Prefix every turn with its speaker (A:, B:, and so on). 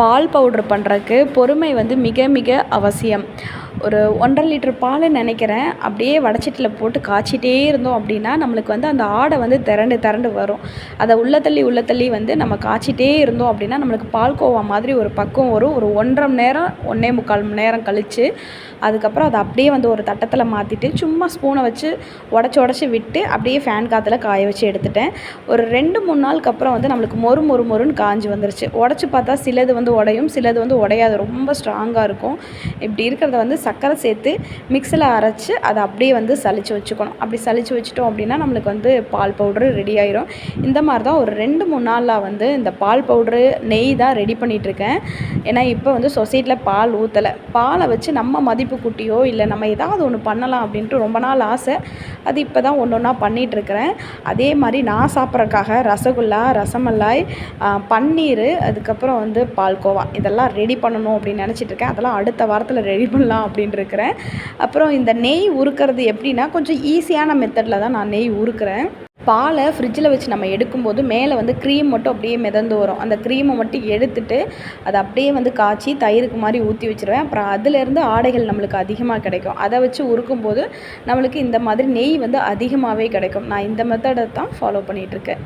A: பால் powder பண்ணுறக்கு பொறுமை வந்து மிக மிக அவசியம். ஒரு ஒன்றரை லிட்டர் பால் நினைக்கிறேன். அப்படியே வடச்சட்டியில் போட்டு காய்ச்சிட்டே இருந்தோம் அப்படின்னா நம்மளுக்கு வந்து அந்த ஆடை வந்து திரண்டு திரண்டு வரும். அதை உள்ள தள்ளி உள்ள தள்ளி வந்து நம்ம காய்ச்சிட்டே இருந்தோம் அப்படின்னா நம்மளுக்கு பால்கோவா மாதிரி ஒரு பக்குவம் வரும். ஒரு ஒன்றரை மணி நேரம் ஒன்றே முக்கால் மணி நேரம் கழித்து அதுக்கப்புறம் அதை அப்படியே வந்து ஒரு தட்டத்தில் மாற்றிட்டு சும்மா ஸ்பூனை வச்சு உடச்சி உடச்சி விட்டு அப்படியே ஃபேன் காற்றுல காய வச்சு எடுத்துட்டேன். ஒரு ரெண்டு மூணு நாளுக்கு அப்புறம் வந்து நம்மளுக்கு மொறு மொறு மொறுன்னு காஞ்சி வந்துருச்சு. உடச்சி பார்த்தா சிலது வந்து உடையும் சிலது வந்து உடையாது. ரொம்ப ஸ்ட்ராங்காக இருக்கும். இப்படி இருக்கிறத வந்து சர்க்கரை சேர்த்து மிக்சியில் அரைச்சி அதை அப்படியே வந்து சளிச்சு வச்சுக்கணும். அப்படி சளிச்சு வச்சுட்டோம் அப்படின்னா நம்மளுக்கு வந்து பால் பவுட்ரு ரெடி ஆயிரும். இந்த மாதிரி தான் ஒரு ரெண்டு மூணு நாளில் வந்து இந்த பால் பவுட்ரு நெய் தான் ரெடி பண்ணிகிட்ருக்கேன் ஏன்னா இப்போ வந்து சொசைட்டியில் பால் ஊற்றலை பாலை வச்சு நம்ம மதிப்பு கூட்டியோ இல்லை நம்ம ஏதாவது ஒன்று பண்ணலாம் அப்படின்ட்டு ரொம்ப நாள் ஆசை. அது இப்போ தான் ஒன்று ஒன்றா பண்ணிகிட்ருக்கிறேன் அதே மாதிரி நான் சாப்பிட்றக்காக ரசகுல்லா ரசமலாய் பன்னீர் அதுக்கப்புறம் வந்து பால்கோவா. இதெல்லாம் ரெடி பண்ணணும் அப்படின்னு நினச்சிட்ருக்கேன் அதெல்லாம் அடுத்த வாரத்தில் ரெடி பண்ணலாம் அப்படின்னு இருக்கிறேன் அப்புறம் இந்த நெய் உருக்கிறது எப்படின்னா கொஞ்சம் ஈஸியான மெத்தடில் தான் நான் நெய் உருக்குறேன். பாலை ஃப்ரிட்ஜில் வச்சு நம்ம எடுக்கும்போது மேலே வந்து க்ரீம் மட்டும் அப்படியே மிதந்து வரும். அந்த க்ரீமை மட்டும் எடுத்துட்டு அதை அப்படியே வந்து காய்ச்சி தயிருக்கு மாதிரி ஊற்றி வச்சுருவேன். அப்புறம் அதுலேருந்து ஆடைகள் நம்மளுக்கு அதிகமாக கிடைக்கும். அதை வச்சு உருக்கும்போது நம்மளுக்கு இந்த மாதிரி நெய் வந்து அதிகமாகவே கிடைக்கும். நான் இந்த மெத்தடை தான் ஃபாலோ பண்ணிகிட்ருக்கேன்